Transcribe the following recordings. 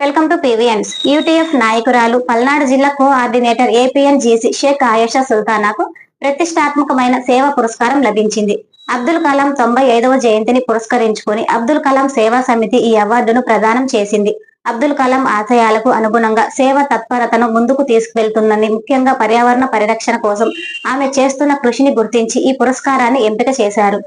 Welcome to PVNS. UTF నాయకురాలు పల్నాడు జిల్లా coordinator APN GC Shaik Ayesha సుల్తానాకు ప్రతిష్టాత్మకమైన సేవ పురస్కారం లభించింది. అబ్దుల్ కలాం తొంభై ఐదవ జయంతిని పురస్కరించుకుని అబ్దుల్ కలాం సేవా సమితి ఈ అవార్డును ప్రదానం చేసింది. అబ్దుల్ కలాం ఆశయాలకు అనుగుణంగా సేవ తత్పరతను ముందుకు తీసుకువెళ్తుందని ముఖ్యంగా పర్యావరణ పరిరక్షణ కోసం ఆమె చేస్తున్న కృషిని గుర్తించి ఈ పురస్కారాన్ని ఎంపిక చేశారు.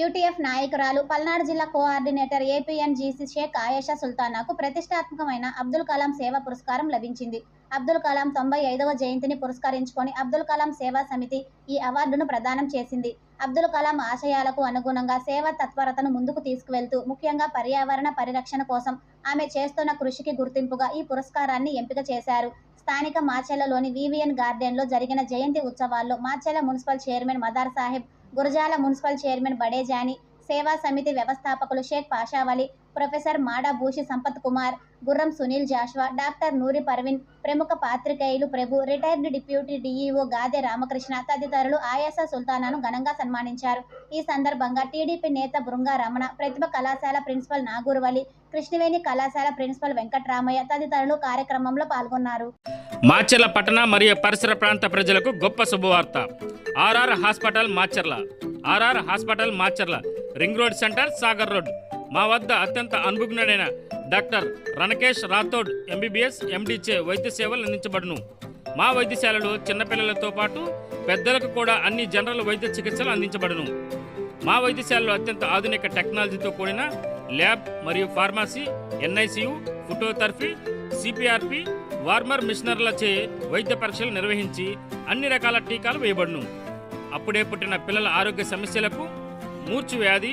యూటీఎఫ్ నాయకురాలు పల్నాడు జిల్లా coordinator APN GC Shaik Ayesha సుల్తానాకు ప్రతిష్టాత్మకమైన అబ్దుల్ కలాం సేవ పురస్కారం లభించింది. అబ్దుల్ కలాం తొంభై ఐదవ జయంతిని పురస్కరించుకొని అబ్దుల్ కలాం సేవా సమితి ఈ అవార్డును ప్రదానం చేసింది. అబ్దుల్ కలాం ఆశయాలకు అనుగుణంగా సేవ తత్పరతను ముందుకు తీసుకువెళ్తూ ముఖ్యంగా పర్యావరణ పరిరక్షణ కోసం ఆమె చేస్తున్న కృషికి గుర్తింపుగా ఈ పురస్కారాన్ని ఎంపిక చేశారు. స్థానిక మాచెలలోని వివిఎన్ గార్డెన్లో జరిగిన జయంతి ఉత్సవాల్లో Macherla municipal chairman Madar Saheb Gurazala municipal chairman Badejani సేవా సమితి వ్యవస్థాపకులు Shaik Pashavali professor Mada Bhushi Sampath Kumar Gurram Sunil Joshua doctor Noori Parveen ప్రముఖ పాత్రికేయులు Prabhu retired deputy DEO Gade Ramakrishna తదితరులు ఆయాస సుల్తానాను ఘనంగా సన్మానించారు. ఈ సందర్భంగా టీడీపీ నేత బృంగా రమణ ప్రతిభ కళాశాల ప్రిన్సిపల్ నాగూర్వలి కృష్ణవేణి కళాశాల ప్రిన్సిపల్ వెంకట్రామయ్య తదితరులు కార్యక్రమంలో పాల్గొన్నారు. మాచర్ల పట్టణ మరియు పరిసర ప్రాంత ప్రజలకు గొప్ప శుభవార్త. RR hospital Macherla. RR hospital Macherla. Ring road centre Sagar road. మా వద్ద అత్యంత అనుభజ్ఞుడైన డాక్టర్ రణకేష్ రాథోడ్ ఎంబీబీఎస్ ఎండీచే వైద్య సేవలు అందించబడును. మా వైద్యశాలలో చిన్నపిల్లలతో పాటు పెద్దలకు కూడా అన్ని జనరల్ వైద్య చికిత్సలు అందించబడును. మా వైద్యశాలలో అత్యంత ఆధునిక టెక్నాలజీతో కూడిన ల్యాబ్ మరియు pharmacy NICU phototherapy CPRP warmer మిషనర్లచే వైద్య పరీక్షలు నిర్వహించి అన్ని రకాల టీకాలు వేయబడును. అప్పుడే పుట్టిన పిల్లల ఆరోగ్య సమస్యలకు మూర్చు వ్యాధి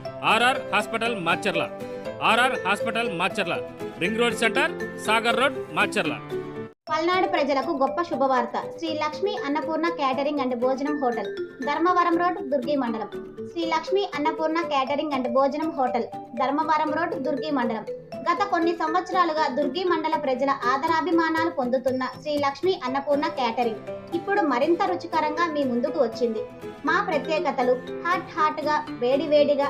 RR hospital Macherla RR hospital Macherla ring road centre Sagar road Macherla Palnadu ప్రజలకు గొప్ప శుభవార్త. శ్రీ లక్ష్మి అన్నపూర్ణ క్యాటరింగ్ అండ్ భోజనం హోటల్ ధర్మవరం రోడ్ దుర్గి మండలం. శ్రీ లక్ష్మి అన్నపూర్ణ క్యాటరింగ్ అండ్ భోజనం హోటల్ ధర్మవరం రోడ్ దుర్గి మండలం. గత కొన్ని సంవత్సరాలుగా దుర్గి మండల ప్రజల ఆదరాభిమానాలు పొందుతున్న శ్రీ లక్ష్మి అన్నపూర్ణ క్యాటరింగ్ ఇప్పుడు మరింత రుచికరంగా మీ ముందుకు వచ్చింది. మా ప్రత్యేకతలు హాట్ హాట్గా వేడి వేడిగా